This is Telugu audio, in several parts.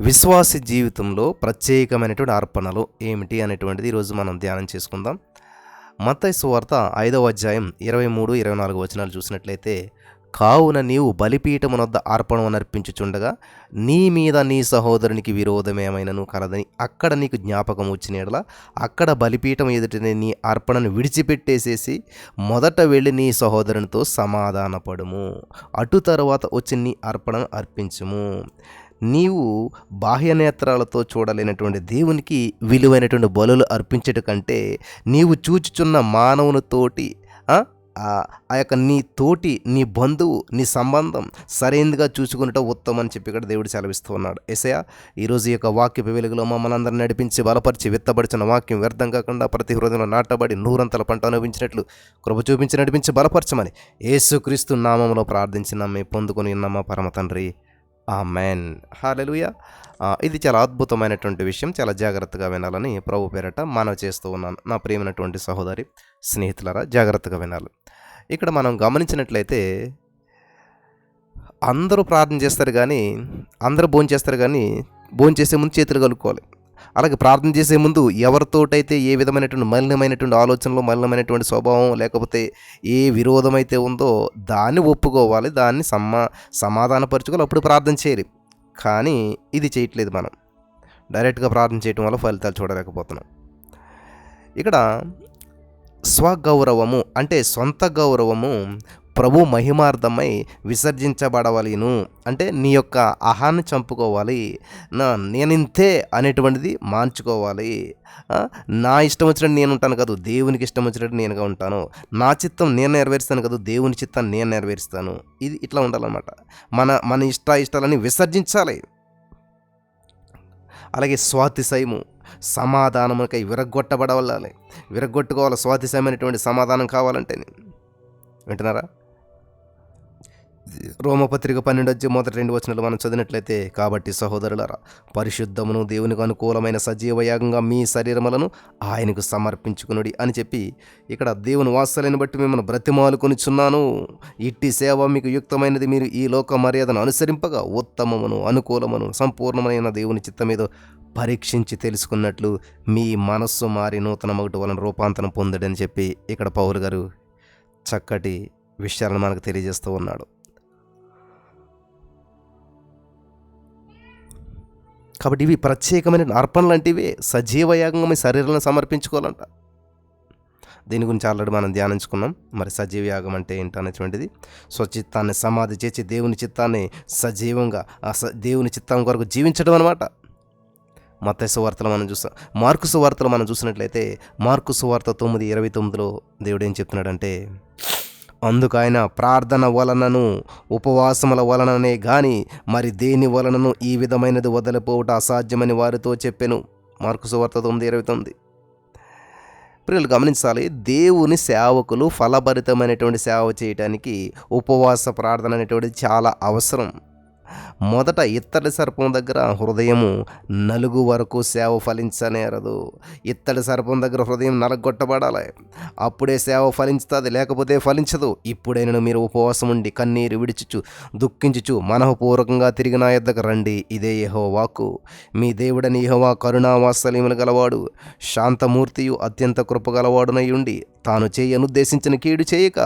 విశ్వాస జీవితంలో ప్రత్యేకమైనటువంటి అర్పణలు ఏమిటి అనేటువంటిది ఈరోజు మనం ధ్యానం చేసుకుందాం. మత్తయి వార్త ఐదవ అధ్యాయం ఇరవై మూడు ఇరవై నాలుగు వచనాలు చూసినట్లయితే కావున నీవు బలిపీఠమునొద్ద అర్పణం అర్పించుచుండగా నీ మీద నీ సహోదరునికి విరోధమేమైనను కలదని అక్కడ నీకు జ్ఞాపకం వచ్చిన యెడల అక్కడ బలిపీఠం ఎదుటనే నీ అర్పణను విడిచిపెట్టేసేసి మొదట వెళ్ళి నీ సహోదరునితో సమాధానపడుము. అటు తర్వాత వచ్చి నీ అర్పణను అర్పించుము. నీవు బాహ్య నేత్రాలతో చూడలేనటువంటి దేవునికి విలువైనటువంటి బలులు అర్పించట కంటే నీవు చూచుచున్న మానవునితోటి ఆ, ఆ ఆ యొక్క నీ తోటి నీ బంధువు నీ సంబంధం సరైనదిగా చూసుకున్నట ఉత్తమం అని చెప్పి ఇక్కడ దేవుడు సెలవిస్తూ ఉన్నాడు. ఎసయా ఈరోజు ఈ యొక్క వాక్యపు వెలుగులో మమ్మల్ని అందరిని నడిపించి బలపరిచి విత్తబడిచిన వాక్యం వ్యర్థం కాకుండా ప్రతి హృదయంలో నాటబడి నూరంతల పంట అనుభవించినట్లు కృప చూపించి నడిపించి బలపరచమని యేసుక్రీస్తు నామంలో ప్రార్థించి నమ్మి పొందుకొని ఉన్నమ్మ పరమ తండ్రి. ఆ మ్యాన్ హాలెలుయ ఇది చాలా అద్భుతమైనటువంటి విషయం. చాలా జాగ్రత్తగా వినాలని ప్రభు పేరట మనవి చేస్తూ ఉన్నాను. నా ప్రియమైనటువంటి సహోదరి స్నేహితులరా జాగ్రత్తగా వినాలి. ఇక్కడ మనం గమనించినట్లయితే అందరూ ప్రార్థన చేస్తారు కానీ అందరూ భోజనం చేస్తారు కానీ భోజనం చేసే ముందు చేతులు కలుపుకోవాలి అలాగే ప్రార్థన చేసే ముందు ఎవరితోటైతే ఏ విధమైనటువంటి మలినమైనటువంటి ఆలోచనలు మలినమైనటువంటి స్వభావం లేకపోతే ఏ విరోధం అయితే ఉందో దాన్ని ఒప్పుకోవాలి దాన్ని సమా సమాధానపరచుకోవాలి అప్పుడు ప్రార్థన చేయాలి. కానీ ఇది చేయట్లేదు మనం. డైరెక్ట్గా ప్రార్థన చేయటం వల్ల ఫలితాలు చూడలేకపోతున్నాం. ఇక్కడ స్వగౌరవము అంటే సొంత గౌరవము ప్రభు మహిమార్థమై విసర్జించబడవలను. అంటే నీ యొక్క అహాన్ని చంపుకోవాలి. నా నేనింతే అనేటువంటిది మార్చుకోవాలి. నా ఇష్టం వచ్చినట్టు నేను ఉంటాను కాదు దేవునికి ఇష్టం వచ్చినట్టు నేనుగా ఉంటాను. నా చిత్తం నేను నెరవేరుస్తాను కాదు దేవుని చిత్తాన్ని నేను నెరవేరుస్తాను. ఇది ఇట్లా ఉండాలన్నమాట. మన మన ఇష్ట ఇష్టాలని విసర్జించాలి. అలాగే స్వాతిశయము సమాధానముకై విరగొట్టబడవల్లాలి విరగొట్టుకోవాలి స్వాతిశయమైనటువంటి సమాధానం కావాలంటే వింటున్నారా? రోమపత్రిక పన్నెండు వచ్చి మొదటి రెండు వచనాలు మనం చదివినట్లయితే కాబట్టి సహోదరులరా పరిశుద్ధమును దేవునికి అనుకూలమైన సజీవ యాగంగా మీ శరీరములను ఆయనకు సమర్పించుకునుడి అని చెప్పి ఇక్కడ దేవుని వాస్తవాలను బట్టి మిమ్మల్ని బ్రతిమాలుకొనిచున్నాను. ఇట్టి సేవ మీకు యుక్తమైనది. మీరు ఈ లోక మర్యాదను అనుసరింపగా ఉత్తమమును అనుకూలమును సంపూర్ణమైన దేవుని చిత్తమేదో పరీక్షించి తెలుసుకున్నట్లు మీ మనస్సు మారి నూతన మగటి వలన రూపాంతరం పొందడని చెప్పి ఇక్కడ పౌరు గారు చక్కటి విషయాలను మనకు తెలియజేస్తూ ఉన్నాడు. కాబట్టి ఇవి ప్రత్యేకమైన అర్పణ లాంటివి. సజీవయాగంగా మీ శరీరాలను సమర్పించుకోవాలంట. దీని గురించి ఆల్రెడీ మనం ధ్యానించుకున్నాం. మరి సజీవ యాగం అంటే ఏంటనేటువంటిది స్వచిత్తాన్ని సమాధి చేసి దేవుని చిత్తాన్ని సజీవంగా ఆ స దేవుని చిత్తం కొరకు జీవించడం అనమాట మత సువార్తలు మనం చూస్తాం మార్కు సువార్తలు మనం చూసినట్లయితే మార్కు సువార్త తొమ్మిది ఇరవై తొమ్మిదిలో దేవుడు ఏం చెప్తున్నాడంటే అందుకైన ప్రార్థన వలనను ఉపవాసముల వలననే గాని మరి దేని వలనను ఈ విధమైనది వదిలిపోవుట అసాధ్యమని వారితో చెప్పెను. మార్కు సువార్త తొమ్మిది ఇరవై తొమ్మిది. ప్రియులు గమనించాలి దేవుని సేవకులు ఫలభరితమైనటువంటి సేవ చేయటానికి ఉపవాస ప్రార్థన అనేటువంటిది చాలా అవసరం. మొదట ఇత్తడి సర్పం దగ్గర హృదయము నలుగు వరకు సేవ ఫలించనేరదు. ఇత్తడి సర్పం దగ్గర హృదయం నలగొట్టబడాలి. అప్పుడే సేవ ఫలించుతుంది లేకపోతే ఫలించదు. ఇప్పుడైనా మీరు ఉపవాసం ఉండి కన్నీరు విడిచుచు దుఃఖించుచు మనఃపూర్వకంగా తిరిగి నా యొద్దకు రండి. ఇదే యహోవాకు. మీ దేవుడని యహోవా కరుణావాత్సల్యములు గలవాడు శాంతమూర్తియు అత్యంత కృపగలవాడునై ఉండి తాను చేయనుద్దేశించిన కీడు చేయక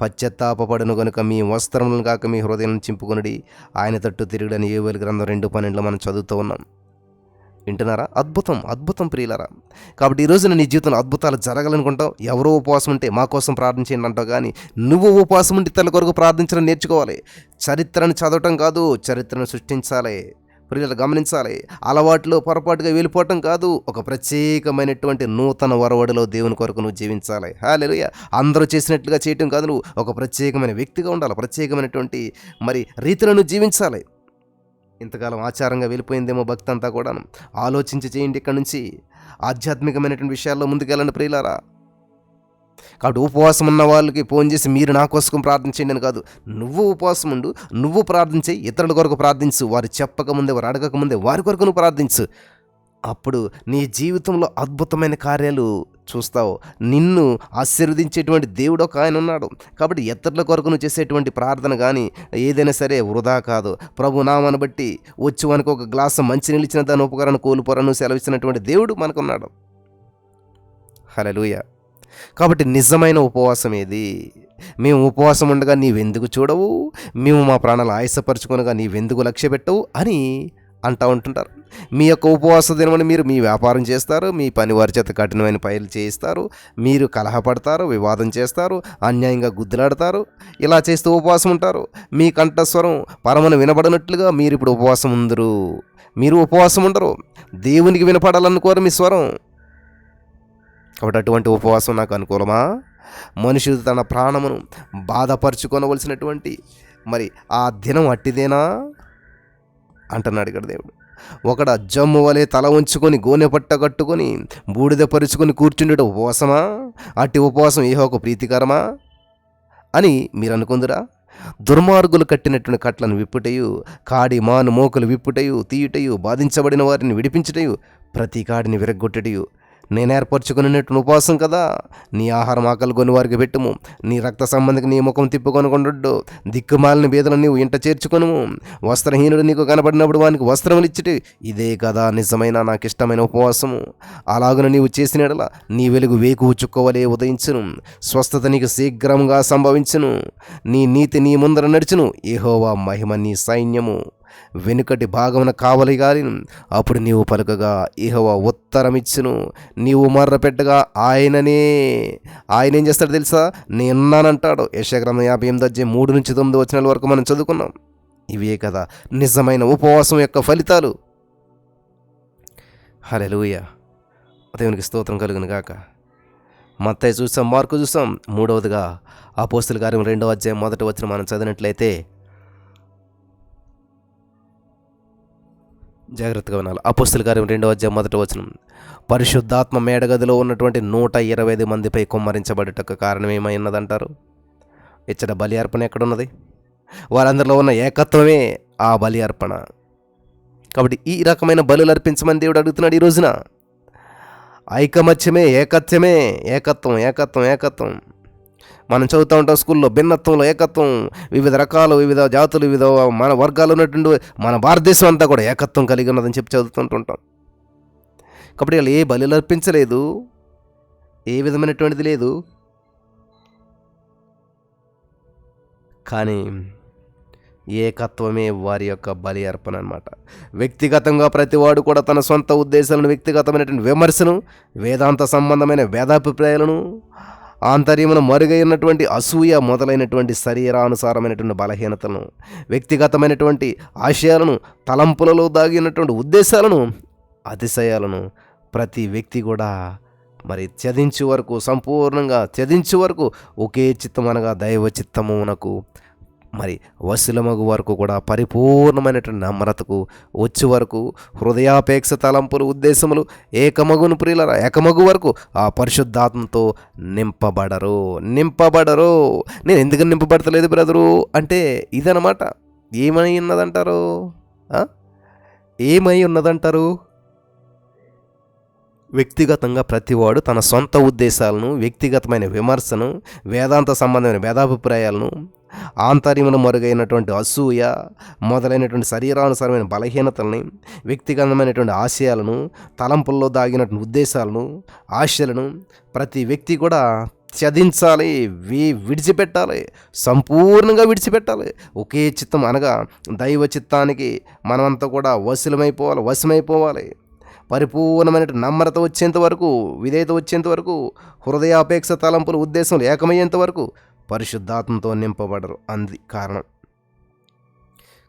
పశ్చత్తాపపడును గనుక మీ వస్త్రములను కాక మీ హృదయం చింపుకొనుడి. ఆయన తట్టు తిరుగుడని ఏవేలు గ్రంథం రెండు పన్నెండులో మనం చదువుతూ ఉన్నాం. వింటున్నారా? అద్భుతం అద్భుతం ప్రియులరా. కాబట్టి ఈరోజు నీ జీవితంలో అద్భుతాలు జరగాలనుకుంటావు ఎవరో ఉపవాసం ఉంటే మా కోసం ప్రార్థించండి అంటావు కానీ నువ్వు ఉపవాసం ఉంటే ఇతరుల కొరకు ప్రార్థించడం నేర్చుకోవాలి. చరిత్రను చదవటం కాదు చరిత్రను సృష్టించాలి. ప్రజలు గమనించాలి. అలవాట్లు పొరపాటుగా వెళ్ళిపోవటం కాదు. ఒక ప్రత్యేకమైనటువంటి నూతన వరవడిలో దేవుని కొరకు నువ్వు జీవించాలి. హాలేలుయ అందరూ చేసినట్లుగా చేయటం కాదు. నువ్వు ఒక ప్రత్యేకమైన వ్యక్తిగా ఉండాలి. ప్రత్యేకమైనటువంటి మరి రీతిలో నువ్వు జీవించాలి. ఇంతకాలం ఆచారంగా వెళ్ళిపోయిందేమో భక్తి అంతా కూడాను. ఆలోచించి చేయండి ఇక్కడ నుంచి. ఆధ్యాత్మికమైనటువంటి విషయాల్లో ముందుకెళ్ళండి ప్రియులారా. కాబట్టి ఉపవాసం ఉన్న వాళ్ళకి ఫోన్ చేసి మీరు నా కోసం ప్రార్థించండి అని కాదు. నువ్వు ఉపవాసం ఉండు నువ్వు ప్రార్థించే ఇతరుల కొరకు ప్రార్థించు వారు చెప్పకముందే వారు అడగకముందే వారి కొరకు నువ్వు ప్రార్థించు. అప్పుడు నీ జీవితంలో అద్భుతమైన కార్యాలు చూస్తావు. నిన్ను ఆశీర్వదించేటువంటి దేవుడు ఒక ఆయన ఉన్నాడు. కాబట్టి ఇతరుల కొరకు నువ్వు చేసేటువంటి ప్రార్థన కానీ ఏదైనా సరే వృధా కాదు. ప్రభు నామను బట్టి వచ్చి మనకు ఒక గ్లాసు మంచి నిలిచిన దాని ఉపకరణ కోల్పోరను సెలవిచ్చినటువంటి దేవుడు మనకున్నాడు. హలలుయ కాబట్టి నిజమైన ఉపవాసం ఏది? మేము ఉపవాసం ఉండగా నీవెందుకు చూడవు? మేము మా ప్రాణాలు ఆయాసపరుచుకొనగా నీవెందుకు లక్ష్య పెట్టవు? అని అంటూ ఉంటుంటారు. మీ యొక్క ఉపవాస దినమని మీరు మీ వ్యాపారం చేస్తారు మీ పని వారి చేత కఠినమైన పైలు చేయిస్తారు మీరు కలహపడతారు వివాదం చేస్తారు అన్యాయంగా గుద్దులాడతారు ఇలా చేస్తూ ఉపవాసం ఉంటారు. మీ కంఠస్వరం పరమను వినబడినట్లుగా మీరు ఇప్పుడు ఉపవాసం ఉందరు. మీరు ఉపవాసం ఉండరు. దేవునికి వినపడాలనుకోరు మీ స్వరం. కాబట్టి అటువంటి ఉపవాసం నాకు అనుకూలమా? మనుషుడు తన ప్రాణమును బాధపరుచుకొనవలసినటువంటి మరి ఆ దినం అట్టిదేనా? అంటున్నాడు ఇక్కడ దేవుడు. ఒకడ జమ్ము వలె తల ఉంచుకొని గోనె పట్ట కట్టుకొని బూడిద పరుచుకొని కూర్చుండేట ఉపవాసమా? అట్టి ఉపవాసం ఏహోకు ప్రీతికరమా? అని మీరు అనుకుందురా? దుర్మార్గులు కట్టినటువంటి కట్లను విప్పుటయు కాడి మాను మోకలు విప్పుటయు తీయుటయు బాధించబడిన వారిని విడిపించుటయు ప్రతి కాడిని విరగ్గొట్టుటయు నేను ఏర్పరచుకున్నటువంటి ఉపవాసం కదా? నీ ఆహారం ఆకలి కొని వారికి పెట్టుము. నీ రక్త సంబంధికి నీ ముఖం తిప్పుకొనుకొండు దిక్కుమాలిన బీదలను నీవు ఇంట చేర్చుకొను వస్త్రహీనుడు నీకు కనబడినప్పుడు వానికి వస్త్రములు ఇచ్చిటి. ఇదే కదా నిజమైన నాకు ఇష్టమైన ఉపవాసము. అలాగున నీవు చేసిన నీ వెలుగు వేకు చుక్కవలే ఉదయించును. స్వస్థత నీకు శీఘ్రంగా సంభవించును. నీ నీతి నీ ముందర నడుచును. ఏహోవా మహిమ నీ సైన్యము. వెనుకటి భాగమున కావలి గాలిను అప్పుడు నీవు పలుకగా ఇహవ ఉత్తరమిచ్చును నీవు మర్రపెట్టగా ఆయననే. ఆయన ఏం చేస్తాడు తెలుసా? నేనున్నానంటాడు యశగ్రంథం యాభై ఎనిమిది అజ్జే మూడు నుంచి తొమ్మిది వచ్చిన వరకు మనం చదువుకున్నాం. ఇవే కదా నిజమైన ఉపవాసం యొక్క ఫలితాలు. హలెలూయ దేవునికి స్తోత్రం కలుగును గాక. మత్తయ్య చూసాం మార్కు చూసాం. మూడవదిగా ఆ పోస్తుల కార్యం రెండవ అధ్యాయం మొదటి వచ్చిన మనం చదివినట్లయితే జాగ్రత్తగా వినాలి. అపుస్తుల కార్యం రెండవ అధ్యాయం మొదటి వచనం. పరిశుద్ధాత్మ మేడగదిలో ఉన్నటువంటి నూట ఇరవై ఐదు మందిపై కుమ్మరించబడటకు కారణం ఏమైనదంటారు ఇచ్చట బలి అర్పణ ఎక్కడున్నది? వారందరిలో ఉన్న ఏకత్వమే ఆ బలి అర్పణ. కాబట్టి ఈ రకమైన బలులు అర్పించమని దేవుడు అడుగుతున్నాడు ఈ రోజున. ఐకమత్యమే ఏకత్వమే ఏకత్వం ఏకత్వం ఏకత్వం. మనం చదువుతూ ఉంటాం స్కూల్లో భిన్నత్వంలో ఏకత్వం వివిధ రకాలు వివిధ జాతులు వివిధ మన వర్గాలు ఉన్నటువంటి మన భారతదేశం అంతా కూడా ఏకత్వం కలిగి ఉన్నదని చెప్పి చదువుతుంటుంటాం. కాబట్టి వాళ్ళు ఏ బలి అర్పించలేదు ఏ విధమైనటువంటిది లేదు. కానీ ఏకత్వమే వారి యొక్క బలి అర్పణ అనమాట వ్యక్తిగతంగా ప్రతివాడు కూడా తన సొంత ఉద్దేశాలను వ్యక్తిగతమైనటువంటి విమర్శను వేదాంత సంబంధమైన వేదాభిప్రాయాలను ఆంతర్యమున మరుగైనటువంటి అసూయ మొదలైనటువంటి శరీరానుసారమైనటువంటి బలహీనతను వ్యక్తిగతమైనటువంటి ఆశయాలను తలంపులలో దాగినటువంటి ఉద్దేశాలను అతిశయాలను ప్రతి వ్యక్తి కూడా మరి త్యదించే వరకు సంపూర్ణంగా త్యదించే వరకు ఒకే చిత్తం అనగా దైవ చిత్తమునకు మరి వశులమగు వరకు కూడా పరిపూర్ణమైనటువంటి నమ్రతకు వచ్చే వరకు హృదయాపేక్ష తలంపులు ఉద్దేశములు ఏకమగును ప్రియుల ఏకమగు వరకు ఆ పరిశుద్ధాత్మతో నింపబడరు నింపబడరు. నేను ఎందుకు నింపబడతలేదు బ్రదరు? అంటే ఇదనమాట ఏమై ఉన్నదంటారు? ఏమై ఉన్నదంటారు? వ్యక్తిగతంగా ప్రతివాడు తన సొంత ఉద్దేశాలను వ్యక్తిగతమైన విమర్శను వేదాంత సంబంధమైన వేదాభిప్రాయాలను ఆంతర్యమును మరుగైనటువంటి అసూయ మొదలైనటువంటి శరీరానుసారమైన బలహీనతల్ని వ్యక్తిగతమైనటువంటి ఆశయాలను తలంపుల్లో దాగినటువంటి ఉద్దేశాలను ఆశలను ప్రతి వ్యక్తి కూడా త్యదించాలి వి విడిచిపెట్టాలి సంపూర్ణంగా విడిచిపెట్టాలి. ఒకే చిత్తం అనగా దైవ చిత్తానికి మనమంతా కూడా వశులమైపోవాలి వశమైపోవాలి. పరిపూర్ణమైన నమ్రత వచ్చేంత వరకు విధేయత వచ్చేంత వరకు హృదయాపేక్ష తలంపులు ఉద్దేశం ఏకమయ్యేంత వరకు పరిశుద్ధాత్మతో నింపబడరు. అంది కారణం.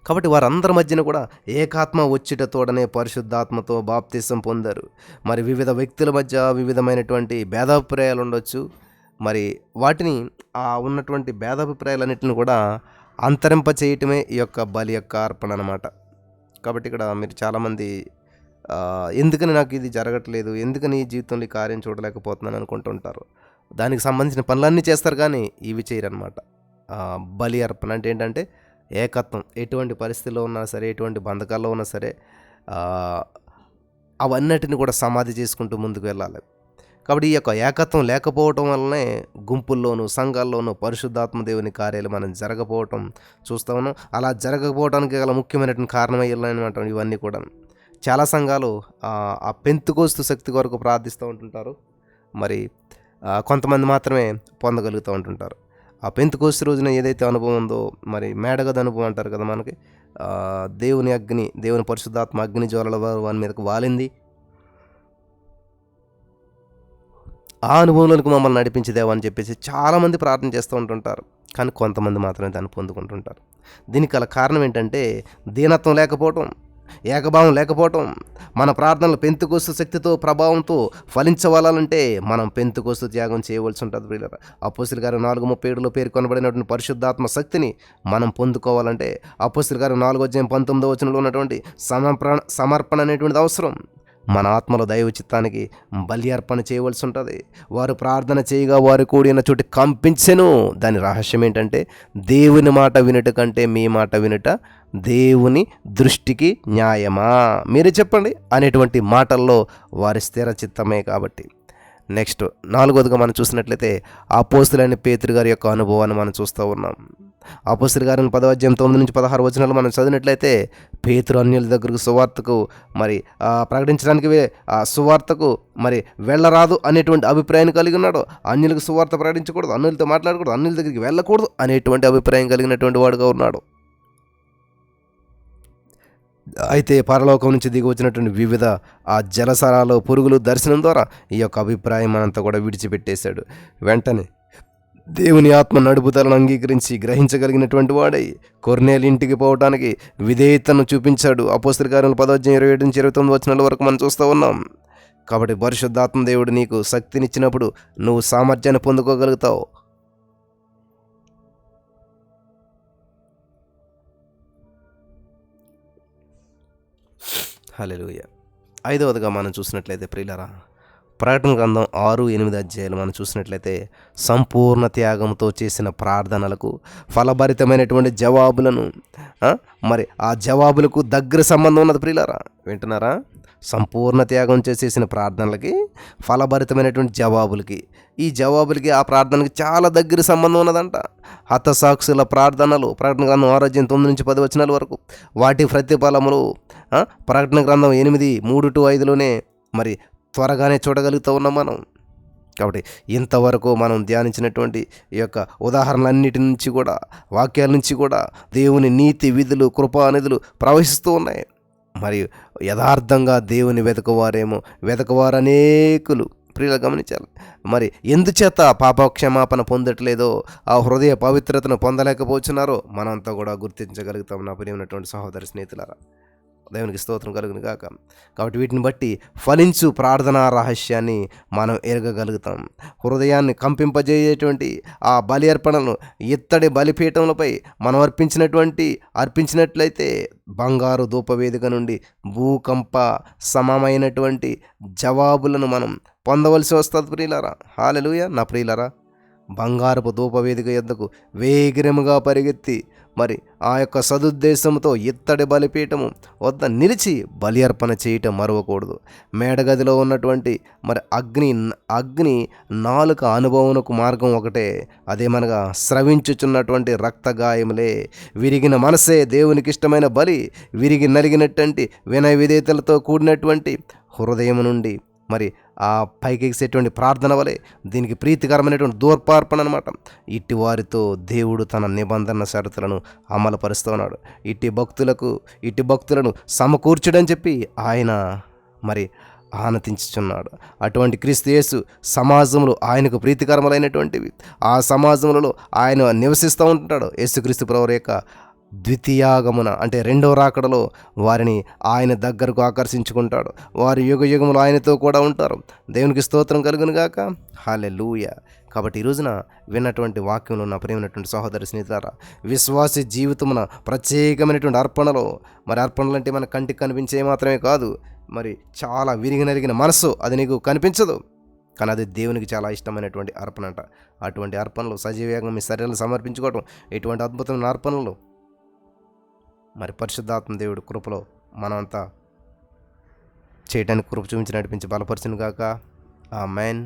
కాబట్టి వారందరి మధ్యన కూడా ఏకాత్మ వచ్చిట తోడనే పరిశుద్ధాత్మతో బాప్తిసం పొందారు. మరి వివిధ వ్యక్తుల మధ్య వివిధమైనటువంటి భేదాభిప్రాయాలు ఉండొచ్చు మరి వాటిని ఆ ఉన్నటువంటి భేదాభిప్రాయాలన్నింటిని కూడా అంతరింప చేయటమే ఈ యొక్క బలి యొక్క అర్పణ అనమాట కాబట్టి ఇక్కడ మీరు చాలామంది ఎందుకని నాకు ఇది జరగట్లేదు? ఎందుకని ఈ జీవితంలో ఈ కార్యం చూడలేకపోతున్నాను అనుకుంటుంటారు? దానికి సంబంధించిన పనులన్నీ చేస్తారు కానీ ఇవి చేయరనమాట బలి అర్పణ అంటే ఏంటంటే ఏకత్వం. ఎటువంటి పరిస్థితిలో ఉన్నా సరే ఎటువంటి బంధకాల్లో ఉన్నా సరే అవన్నిటిని కూడా సమాధి చేసుకుంటూ ముందుకు వెళ్ళాలి. కాబట్టి ఈ యొక్క ఏకత్వం లేకపోవటం వల్లనే గుంపుల్లోనూ సంఘాల్లోనూ పరిశుద్ధాత్మ దేవుని కార్యాలు మనం జరగపోవటం చూస్తా ఉన్నాం. అలా జరగకపోవడానికి గల ముఖ్యమైనటువంటి కారణమయ్యాలన్నమాట ఇవన్నీ కూడా. చాలా సంఘాలు ఆ, పెంతుకోస్తు శక్తి కొరకు ప్రార్థిస్తూ ఉంటుంటారు. మరి కొంతమంది మాత్రమే పొందగలుగుతూ ఉంటుంటారు. ఆ పెంతుకోసి రోజున ఏదైతే అనుభవం ఉందో మరి మేడగద అనుభవం అంటారు కదా మనకి దేవుని అగ్ని దేవుని పరిశుద్ధాత్మ అగ్ని జ్వాలల వారి మీదకు వాలింది. ఆ అనుభవంలోకి మమ్మల్ని నడిపించేదేవా అని చెప్పేసి చాలామంది ప్రార్థన చేస్తూ ఉంటుంటారు. కానీ కొంతమంది మాత్రమే దాన్ని పొందుకుంటుంటారు. దీనికి గల కారణం ఏంటంటే దీనత్వం లేకపోవటం ఏకభావం లేకపోవటం మన ప్రార్థనలు పెంతుకోస్తు శక్తితో ప్రభావంతో ఫలించవాలంటే మనం పెంతుకోస్తు త్యాగం చేయవలసి ఉంటుంది ప్రియులరా. అపోస్తుల గారు నాలుగు ముప్పై ఏడులో పేర్కొనబడినటువంటి పరిశుద్ధాత్మ శక్తిని మనం పొందుకోవాలంటే అపోస్తుల గారు నాలుగు అధ్యాయం పంతొమ్మిదో వచనంలో ఉన్నటువంటి సమర్పణ సమర్పణ అనేటువంటిది అవసరం. మన ఆత్మలో దైవ చిత్తానికి బలి అర్పణ చేయవలసి ఉంటుంది. వారు ప్రార్థన చేయగా వారు కూడిన చోటు కంపించెను. దాని రహస్యం ఏంటంటే దేవుని మాట వినుట కంటే మీ మాట వినుట దేవుని దృష్టికి న్యాయమా? మీరే చెప్పండి అనేటువంటి మాటల్లో వారి స్థిర చిత్తమే కాబట్టి. నెక్స్ట్ నాలుగోదిగా మనం చూసినట్లయితే అపోస్తులైన పేతురు గారి యొక్క అనుభవాన్ని మనం చూస్తూ ఉన్నాం. అపోస్తుల గారిని పదవాధ్యాయం తొమ్మిది నుంచి పదహారు వచనాలు మనం చదివినట్లయితే పేతురు అన్యుల దగ్గరకు సువార్తకు మరి ప్రకటించడానికి ఆ సువార్తకు మరి వెళ్ళరాదు అనేటువంటి అభిప్రాయాన్ని కలిగి ఉన్నాడు. అన్యులకు సువార్త ప్రకటించకూడదు అన్యులతో మాట్లాడకూడదు అన్యుల దగ్గరికి వెళ్ళకూడదు అనేటువంటి అభిప్రాయం కలిగినటువంటి వాడుగా ఉన్నాడు. అయితే పరలోకం నుంచి దిగి వచ్చినటువంటి వివిధ ఆ జలసరాలు పురుగులు దర్శనం ద్వారా ఈ యొక్క అభిప్రాయం మనంతా కూడా విడిచిపెట్టేశాడు. వెంటనే దేవుని ఆత్మ నడుపుదలను అంగీకరించి గ్రహించగలిగినటువంటి వాడై కొర్నేలు ఇంటికి పోవడానికి విధేయతను చూపించాడు. అపోస్తల కార్యం పదోధ్యాయం ఇరవై ఏడు నుంచి ఇరవై తొమ్మిది వచనాల వరకు మనం చూస్తూ ఉన్నాం. కాబట్టి పరిశుద్ధాత్మ దేవుడు నీకు శక్తినిచ్చినప్పుడు నువ్వు సామర్థ్యాన్ని పొందుకోగలుగుతావు. హలెలుయ ఐదవదిగా మనం చూసినట్లయితే ప్రియులరా ప్రకటన గ్రంథం ఆరు ఎనిమిది అధ్యాయాలు మనం చూసినట్లయితే సంపూర్ణ త్యాగంతో చేసిన ప్రార్థనలకు ఫలభరితమైనటువంటి జవాబులను మరి ఆ జవాబులకు దగ్గర సంబంధం ఉన్నది ప్రియులరా వింటున్నారా? సంపూర్ణ త్యాగం చేసేసిన ప్రార్థనలకి ఫలభరితమైనటువంటి జవాబులకి. ఈ జవాబులకి ఆ ప్రార్థనకి చాలా దగ్గర సంబంధం ఉన్నదంట. హతసాక్షుల ప్రార్థనలు ప్రకటన గ్రంథం ఆరోగ్యం తొమ్మిది నుంచి పది వచనాల వరకు. వాటి ప్రతిఫలములు ప్రకటన గ్రంథం ఎనిమిది మూడు టు ఐదులోనే మరి త్వరగానే చూడగలుగుతూ ఉన్నాం మనం. కాబట్టి ఇంతవరకు మనం ధ్యానించినటువంటి ఈ యొక్క ఉదాహరణలన్నిటి నుంచి కూడా వాక్యాల నుంచి కూడా దేవుని నీతి విధులు కృపా నిధులు ప్రవహిస్తూ ఉన్నాయి. మరియు యథార్థంగా దేవుని వెతకవారేమో. వెతకవారు అనేకులు. ప్రియులు గమనించాలి. మరి ఎందుచేత పాపక్షమాపణ పొందట్లేదో ఆ హృదయ పవిత్రతను పొందలేకపోతున్నారో మనంతా కూడా గుర్తించగలుగుతాం నా ప్రియమైనటువంటి సహోదరి స్నేహితులారా. దేవునికి స్తోత్రం కలుగును గాక. కాబట్టి వీటిని బట్టి ఫలించు ప్రార్థనా రహస్యాన్ని మనం ఎరగగలుగుతాం. హృదయాన్ని కంపింపజేయేటువంటి ఆ బలి అర్పణను ఇత్తడి బలిపీఠములపై మనం అర్పించినటువంటి అర్పించినట్లయితే బంగారు ధూపవేదిక నుండి భూకంప సమమైనటువంటి జవాబులను మనం పొందవలసి వస్తుంది ప్రియులరా. హాలెలుయ. నా ప్రియులరా బంగారపు ధూపవేదిక ఎద్దకు వేగిరముగా పరిగెత్తి మరి ఆ యొక్క సదుద్దేశంతో ఇత్తడి బలిపీఠము వద్ద నిలిచి బలి అర్పణ చేయటం మరవకూడదు. మేడగదిలో ఉన్నటువంటి మరి అగ్ని అగ్ని నాలుక అనుభవమునకు మార్గం ఒకటే. అదేమనగా స్రవించుచున్నటువంటి రక్తగాయములే విరిగిన మనసే దేవునికి ఇష్టమైన బలి విరిగి నలిగినటువంటి వినయ విధేయతలతో కూడినటువంటి హృదయం నుండి మరి ఆ పైకి ప్రార్థన వలె దీనికి ప్రీతికరమైనటువంటి దూర్పార్పణ అనమాట ఇట్టి వారితో దేవుడు తన నిబంధన షరతులను అమలుపరుస్తూ ఉన్నాడు. ఇట్టి భక్తులకు ఇట్టి భక్తులను సమకూర్చుడని చెప్పి ఆయన మరి ఆనతించుచున్నాడు. అటువంటి క్రీస్తుయేసు సమాజంలో ఆయనకు ప్రీతికరములైనటువంటివి. ఆ సమాజంలో ఆయన నివసిస్తూ ఉంటాడు. యేసుక్రీస్తు ప్రవర్ యొక్క ద్వితీయాగమున అంటే రెండవ రాకడలో వారిని ఆయన దగ్గరకు ఆకర్షించుకుంటాడు. వారు యుగ యుగములు ఆయనతో కూడా ఉంటారు. దేవునికి స్తోత్రం కలుగును గాక. హాలే కాబట్టి ఈ రోజున విన్నటువంటి వాక్యంలో నా ప్రేమైనటువంటి సహోదరి స్నేహితులారా విశ్వాసి జీవితమున ప్రత్యేకమైనటువంటి అర్పణలో మరి అర్పణలు అంటే మన కంటికి కనిపించే మాత్రమే కాదు మరి చాలా విరిగినరిగిన మనస్సు అది నీకు కనిపించదు. కానీ అది దేవునికి చాలా ఇష్టమైనటువంటి అర్పణ అంట. అటువంటి అర్పణలు సజీవంగా మీ శరీరాలు సమర్పించుకోవటం ఇటువంటి అద్భుతమైన అర్పణలు మరి పరిశుద్ధాత్మ దేవుడి కృపలో మనమంతా చేయడానికి కృప చూపించి నడిపించి బలపరచును గాక ఆ మైన్